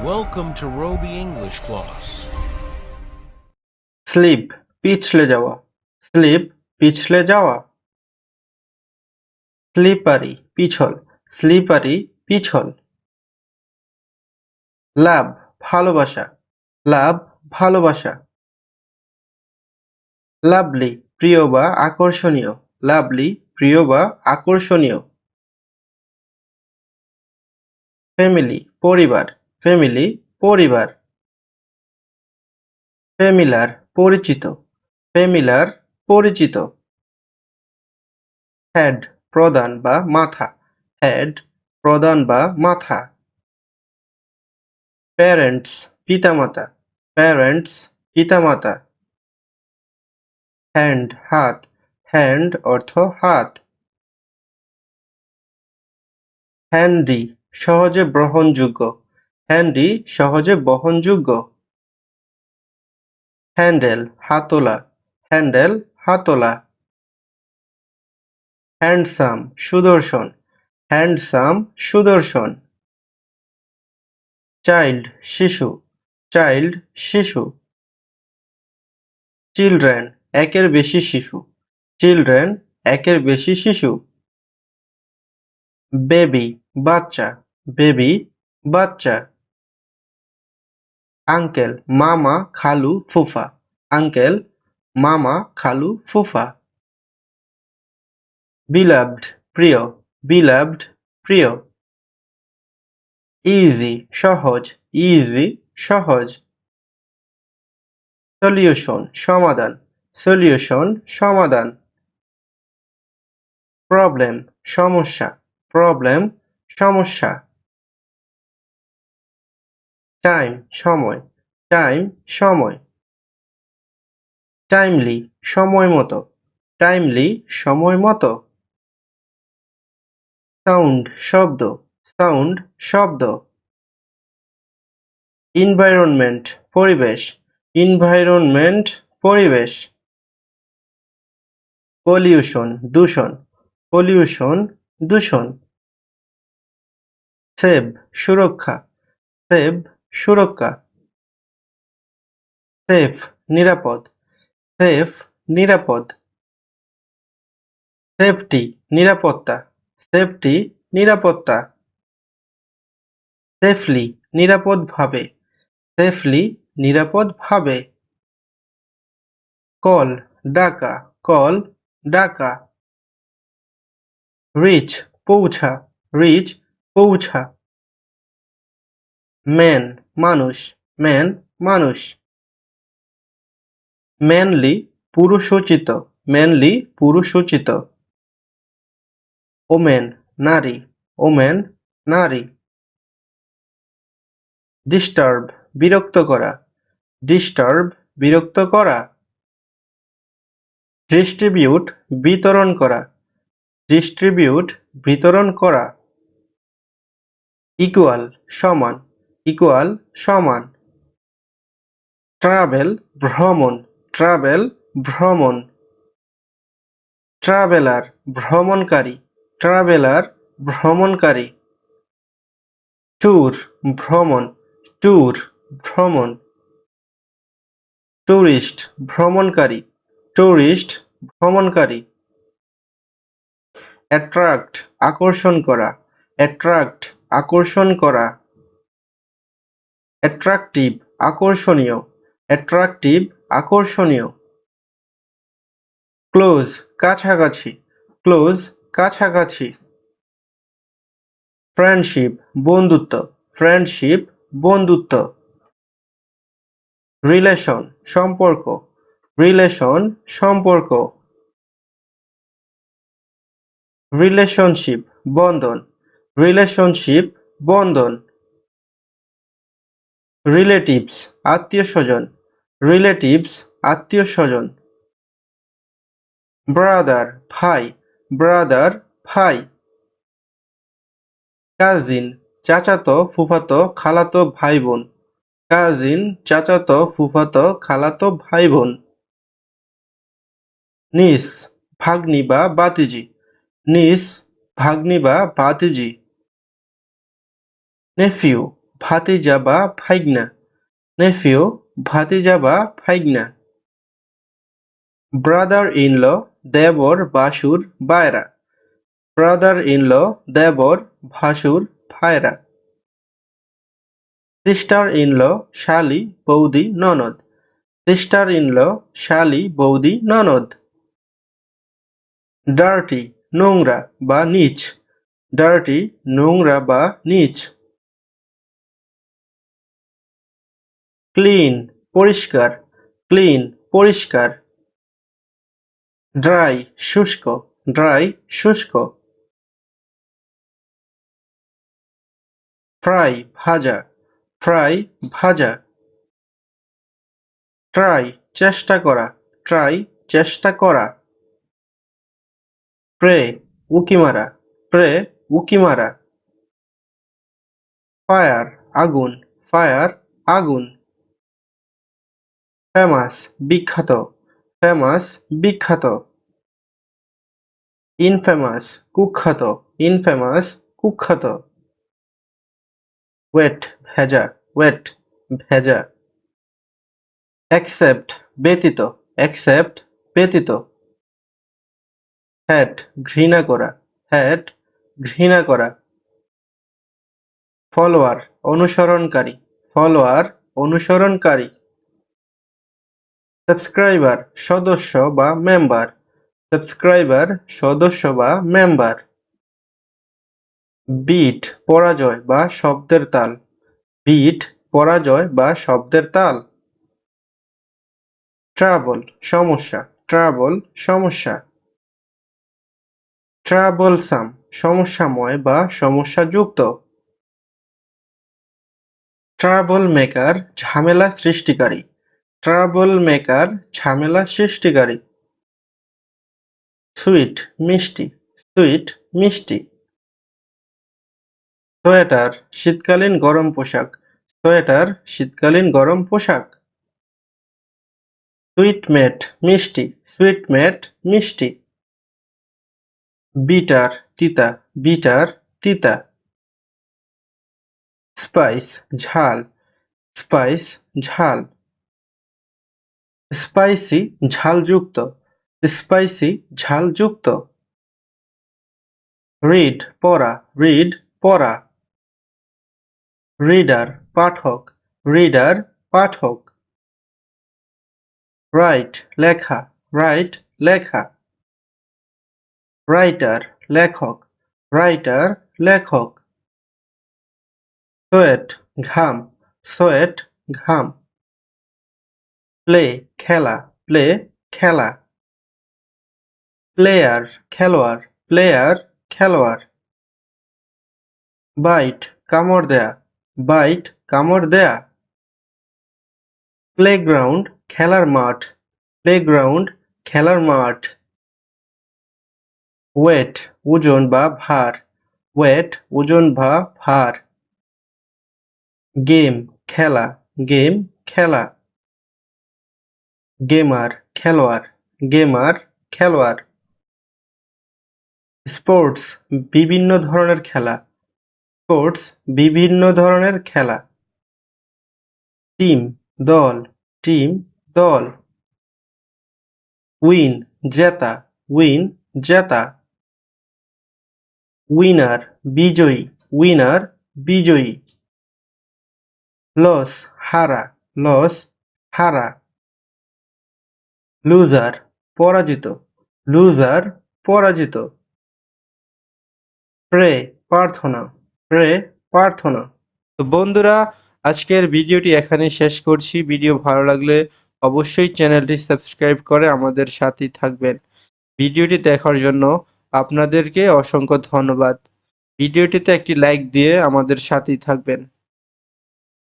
Welcome to Roby English class. Slip পিছলে যাওয়া slip পিছলে যাওয়া স্লিপারি পিছল স্লিপারি পিছল লাভ ভালোবাসা লাভ ভালোবাসা লাভলি প্রিয় বা আকর্ষণীয় লাভলি প্রিয় বা আকর্ষণীয় ফ্যামিলি পরিবার ফ্যামিলি, পরিবার। ফ্যামিলার পরিচিত। ফ্যামিলার পরিচিত। হেড প্রদান বা মাথা। হেড প্রদান বা মাথা। প্যারেন্টস পিতামাতা। প্যারেন্টস পিতামাতা। হ্যান্ড হাত। হ্যান্ড অর্থ হাত। হ্যান্ডি সহজে গ্রহণযোগ্য। হ্যান্ডি সহজে বহনযোগ্য। হ্যান্ডেল, হাতলা। হ্যান্ডেল, হাতলা। হ্যান্ডসাম, সুদর্শন। হ্যান্ডসাম, সুদর্শন। চাইল্ড, শিশু। চাইল্ড, শিশু। চিলড্রেন, একের বেশি শিশু। চিলড্রেন, একের বেশি শিশু। বেবি, বাচ্চা। বেবি, বাচ্চা। আঙ্কেল, মামা খালু ফুফা। আঙ্কেল, মামা খালু ফুফা। বিলাভড প্রিয়। বিলাভড প্রিয়। ইজি সহজ। ইজি সহজ। সলিউশন সমাধান। সলিউশন সমাধান। প্রবলেম সমস্যা। প্রবলেম সমস্যা। টাইম সময়। টাইম সময়। টাইমলি সময় মতো। টাইমলি সময় মতো। সাউন্ড শব্দ। সাউন্ড শব্দ। ইনভায়রনমেন্ট পরিবেশ। ইনভায়রনমেন্ট পরিবেশ। পলিউশন দূষণ। পলিউশন দূষণ। সেভ সুরক্ষা। সেভ সুরক্ষা। সেফ, নিরাপদ। সেফ, নিরাপদ। সেফটি, নিরাপত্তা। সেফটি, নিরাপত্তা। সেফলি, নিরাপদভাবে। সেফলি, নিরাপদভাবে। কল, ডাকা। কল, ডাকা। রিচ, পৌঁছা। রিচ, পৌঁছা। ম্যান। মানুষ, ম্যান, মানুষ। ম্যানলি পুরুষোচিত ম্যানলি পুরুষোচিত। ওমেন, নারী ওমেন, নারী। ডিস্টার্ব, বিরক্ত করা। ডিস্টার্ব, বিরক্ত করা। ডিস্ট্রিবিউট, বিতরণ করা। ডিস্ট্রিবিউট, বিতরণ করা। ইকুয়াল, সমান। ইকুয়াল সমান ট্রাভেল ভ্রমণ ট্রাভেল ভ্রমণ। ট্রাভেলার ভ্রমণকারী ট্রাভেলার ভ্রমণকারী। ট্যুর ভ্রমণ ট্যুর ভ্রমণ। ট্যুরিস্ট ভ্রমণকারী ট্যুরিস্ট ভ্রমণকারী। অ্যাট্রাক্ট আকর্ষণ করা, অ্যাট্রাক্ট আকর্ষণ করা। অ্যাট্রাকটিভ, আকর্ষণীয়। অ্যাট্রাকটিভ, আকর্ষণীয়। ক্লোজ, কাছাকাছি। ক্লোজ, কাছাকাছি। ফ্রেন্ডশিপ, বন্ধুত্ব। ফ্রেন্ডশিপ, বন্ধুত্ব। রিলেশন, সম্পর্ক। রিলেশন, সম্পর্ক। রিলেশনশিপ, বন্ধন। রিলেশনশিপ, বন্ধন। রিলেটিভস আত্মীয় স্বজন। রিলেটিভস আত্মীয় স্বজন। ব্রাদার ভাই। ব্রাদার ভাই। কাজিন চাচাতো, ফুফাতো, খালাতো ভাই বোন কাজিন চাচাতো, ফুফাতো, খালাতো ভাই বোন নিস ভাগ্নি বা বাতিজি নিস ভাগ্নি বা ভাতিজি। নেফিউ ভাতিজা বা ভাইগনা। নেফিউ, ভাতিজা বা ভাইগনা। ব্রাদার ইন ল দেবর, বাসুর বায়রা ব্রাদার ইন ল দেবর, ভাসুর, ভাইরা। সিস্টার ইন ল শালি, বৌদি, ননদ। সিস্টার ইন ল শালি, বৌদি, ননদ। ডার্টি, নোংরা বা নিচ। ডার্টি, নোংরা বা নিচ। ক্লিন, পরিষ্কার ক্লিন, পরিষ্কার। ড্রাই, শুষ্ক ড্রাই, শুষ্ক। ফ্রাই, ভাজা ফ্রাই, ভাজা। ট্রাই, চেষ্টা করা, ট্রাই, চেষ্টা করা। প্রে, উকি মারা, প্রে, উকি মারা। ফায়ার, আগুন ফায়ার, আগুন। ফেমাস, বিখ্যাত। ফেমাস, বিখ্যাত। ইনফেমাস, কুখ্যাত। ইনফেমাস, কুখ্যাত। ওয়েট, ভেজা। ওয়েট, ভেজা। অ্যাকসেপ্ট, ব্যতীত। অ্যাকসেপ্ট, ব্যতীত। হ্যাট ঘৃণা করা। হ্যাট ঘৃণা করা। ফলোয়ার, অনুসরণকারী। ফলোয়ার, অনুসরণকারী। সাবস্ক্রাইবার, সদস্য বা মেম্বার সাবস্ক্রাইবার, সদস্য বা মেম্বার বিট পরাজয় বা শব্দের তাল. বিট পরাজয় বা শব্দের তাল. ট্রাবল সমস্যা. ট্রাবল সমস্যা. ট্রাবলসাম সমস্যাময় বা সমস্যাযুক্ত. ট্রাবল মেকার ঝামেলা সৃষ্টিকারী. ট্রাবল মেকার, ঝামেলা সৃষ্টিকারী সুইট, মিষ্টি। সুইট, মিষ্টি। সোয়েটার, শীতকালীন গরম পোশাক। সোয়েটার, শীতকালীন গরম পোশাক। সুইটমেট মিষ্টি। সুইটমেট মিষ্টি। বিটার, তিতা। বিটার, তিতা। স্পাইস, ঝাল। স্পাইস, ঝাল। স্পাইসি ঝালযুক্ত স্পাইসি ঝালযুক্ত। রিড পড়া রিড পড়া। রিডার পাঠক রিডার পাঠক। রাইট লেখা রাইট লেখা। রাইটার লেখক রাইটার লেখক। সোয়েট ঘাম সোয়েট ঘাম। প্লে, খেলা প্লে, খেলা। প্লেয়ার, খেলোয়াড় প্লেয়ার, খেলোয়াড়। বাইট, কামড় দেয়া, বাইট, কামড় দেয়া। প্লেগ্রাউন্ড, খেলার মাঠ, প্লেগ্রাউন্ড, খেলার মাঠ। ওয়েট, ওজন বা ভার, ওয়েট, ওজন বা ভার। গেম, খেলা গেম, খেলা। গেমার, খেলোয়াড় গেমার, খেলোয়াড়। স্পোর্টস, বিভিন্ন ধরনের খেলা। স্পোর্টস, বিভিন্ন ধরনের খেলা। টিম, দল টিম, দল। উইন, জেতা উইন, জেতা। উইনার, বিজয়ী উইনার, বিজয়ী। লস, হারা লস, হারা। লুজার পরাজিত। লুজার পরাজিত। প্রে প্রার্থনা। প্রে প্রার্থনা। তো বন্ধুরা, আজকের ভিডিওটি এখানে শেষ করছি। ভিডিও ভালো লাগলে অবশ্যই চ্যানেলটি সাবস্ক্রাইব করে আমাদের সাথেই থাকবেন। ভিডিওটি দেখার জন্য আপনাদেরকে অসংখ্য ধন্যবাদ। ভিডিওটিতে একটি লাইক দিয়ে আমাদের সাথেই থাকবেন।